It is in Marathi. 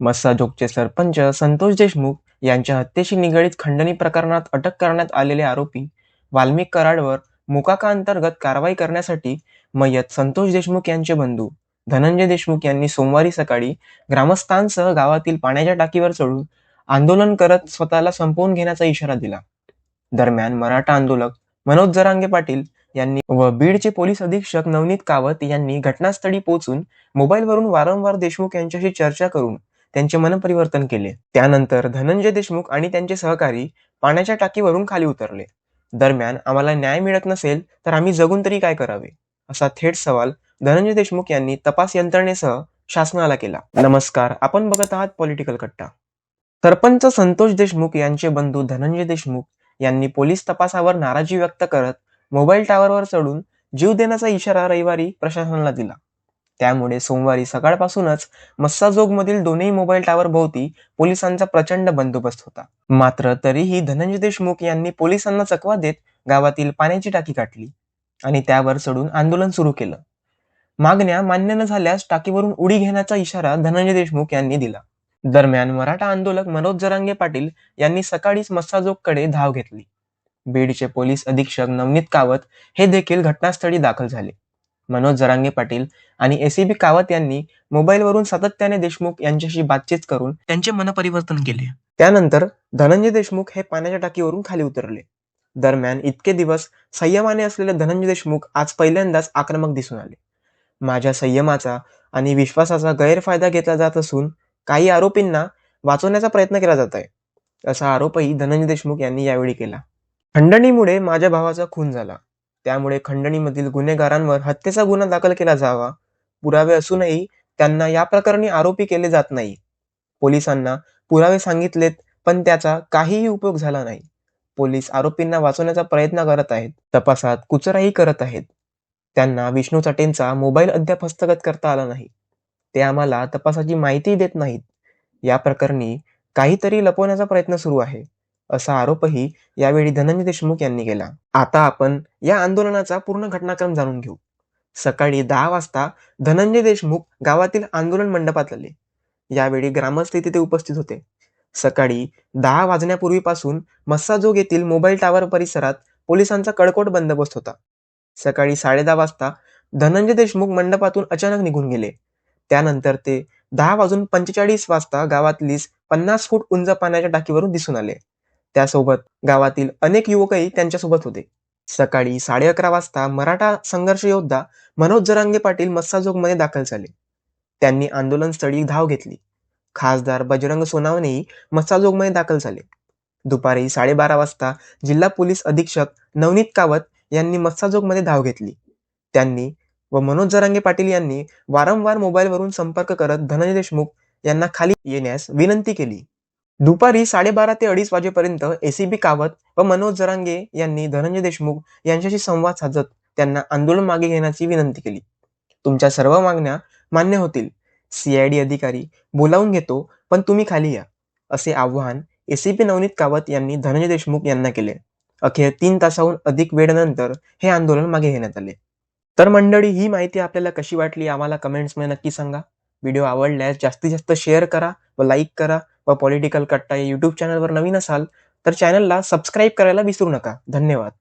मस्साजोगचे सरपंच संतोष देशमुख यांच्या हत्येशी निगडीत खंडणी प्रकरणात अटक करण्यात आलेले आरोपी वाल्मिक कराडवर मुकाका अंतर्गत कारवाई करण्यासाठी मयत संतोष देशमुख यांचे बंधू धनंजय देशमुख यांनी सोमवारी सकाळी ग्रामस्थांसह गावातील पाण्याच्या टाकीवर चढून आंदोलन करत स्वतःला संपवून घेण्याचा इशारा दिला. दरम्यान मराठा आंदोलक मनोज जरांगे पाटील यांनी व बीडचे पोलीस अधीक्षक नवनीत कावत यांनी घटनास्थळी पोहोचून मोबाईलवरून वारंवार देशमुख यांच्याशी चर्चा करून त्यांचे मनपरिवर्तन केले. त्यानंतर धनंजय देशमुख आणि त्यांचे सहकारी पाण्याच्या टाकीवरून खाली उतरले. दरम्यान आम्हाला न्याय मिळत नसेल तर आम्ही जगून तरी काय करावे? असा थेट सवाल धनंजय देशमुख यांनी तपास यंत्रणेसह शासनाला केला. नमस्कार आपण बघत आहात पॉलिटिकल कट्टा. सरपंच संतोष देशमुख यांचे बंधू धनंजय देशमुख यांनी पोलीस तपासावर नाराजी व्यक्त करत मोबाईल टॉवरवर चढून जीव देण्याचा इशारा रविवारी प्रशासनाला दिला. त्यामुळे सोमवारी सकाळपासूनच मस्साजोगमधील दोन्ही मोबाईल टॉवर भोवती पोलिसांचा प्रचंड बंदोबस्त होता. मात्र तरीही धनंजय देशमुख यांनी पोलिसांना चकवा देत गावातील पाण्याची टाकी काढली आणि त्यावर चढून आंदोलन सुरू केलं. मागण्या मान्य न झाल्यास टाकीवरून उडी घेण्याचा इशारा धनंजय देशमुख यांनी दिला. दरम्यान मराठा आंदोलक मनोज जरांगे पाटील यांनी सकाळीच मस्साजोगकडे धाव घेतली. बीडचे पोलीस अधीक्षक नवनीत कावत हे देखील घटनास्थळी दाखल झाले. मनोज जरांगे पाटील आणि एसीबी कावत यांनी मोबाईलवरून सातत्याने देशमुख यांच्याशी बातचीत करून त्यांचे मनपरिवर्तन केले. त्यानंतर धनंजय देशमुख हे पाण्याच्या टाकीवरून खाली उतरले. दरम्यान इतके दिवस संयमाने असलेले धनंजय देशमुख आज पहिल्यांदाच आक्रमक दिसून आले. माझ्या संयमाचा आणि विश्वासाचा गैरफायदा घेतला जात असून काही आरोपींना वाचवण्याचा प्रयत्न केला जात आहे. असा आरोपही धनंजय देशमुख यांनी यावेळी केला. खंडणीमुळे माझ्या भावाचा खून झाला. त्यामुळे खंडणीमधील गुन्हेगारांवर हत्येचा गुन्हा दाखल केला जावा. पुरावे असूनही त्यांना या प्रकरणी आरोपी केले जात नाही. पोलिसांना पुरावे सांगितलेत पण त्याचा काहीही उपयोग झाला नाही. पोलीस आरोपींना वाचवण्याचा प्रयत्न करत आहेत तपासात कुचराही करत आहेत. त्यांना विष्णू चाटेंचा मोबाईल अद्याप हस्तगत करता आला नाही. ते आम्हाला तपासाची माहिती देत नाहीत. या प्रकरणी काहीतरी लपवण्याचा प्रयत्न सुरू आहे. असा आरोपही यावेळी धनंजय देशमुख यांनी केला. आता आपण या आंदोलनाचा पूर्ण घटनाक्रम जाणून घेऊ. सकाळी दहा वाजता धनंजय देशमुख गावातील आंदोलन मंडपात आले. यावेळी ग्रामस्थ तिथे उपस्थित होते. सकाळी दहा वाजण्यापूर्वीपासून मस्साजोग येथील मोबाईल टावर परिसरात पोलिसांचा कडकोट बंदोबस्त होता. सकाळी साडेदहा वाजता धनंजय देशमुख मंडपातून अचानक निघून गेले. त्यानंतर ते दहा वाजून पंचेचाळीस वाजता गावातलीच पन्नास फूट उंच पाण्याच्या टाकीवरून दिसून आले. त्यासोबत गावातील अनेक युवकही त्यांच्यासोबत होते. सकाळी साडे अकरा वाजता मराठा संघर्ष योद्धा मनोज जरांगे पाटील मस्साजोगमध्ये दाखल झाले. त्यांनी आंदोलनस्थळी धाव घेतली. खासदार बजरंग सोनावणेही मस्साजोगमध्ये दाखल झाले. दुपारी साडेबारा वाजता जिल्हा पोलीस अधीक्षक नवनीत कावत यांनी मस्साजोगमध्ये धाव घेतली. त्यांनी व मनोज जरांगे पाटील यांनी वारंवार मोबाईलवरून संपर्क करत धनंजय देशमुख यांना खाली येण्यास विनंती केली. दुपारी साडेबारा ते अडीच वाजेपर्यंत एसीबी कावत व मनोज जरांगे यांनी धनंजय देशमुख यांच्याशी संवाद साधत त्यांना आंदोलन मागे घेण्याची विनंती केली. तुमच्या सर्व मागण्या मान्य होतील. सीआयडी अधिकारी बोलावून घेतो पण तुम्ही खाली या असे आव्हान एसीपी नवनीत कावत यांनी धनंजय देशमुख यांना केले. अखेर तीन तासाहून अधिक वेळानंतर हे आंदोलन मागे घेण्यात आले. तर मंडळी ही माहिती आपल्याला कशी वाटली आम्हाला कमेंट्समध्ये नक्की सांगा. व्हिडिओ आवडल्यास जास्तीत जास्त शेअर करा व लाईक करा. व पॉलिटिकल कट्टा या यूट्यूब चॅनलवर नवीन असाल तर चॅनलला सबस्क्राईब करायला विसरू नका. धन्यवाद.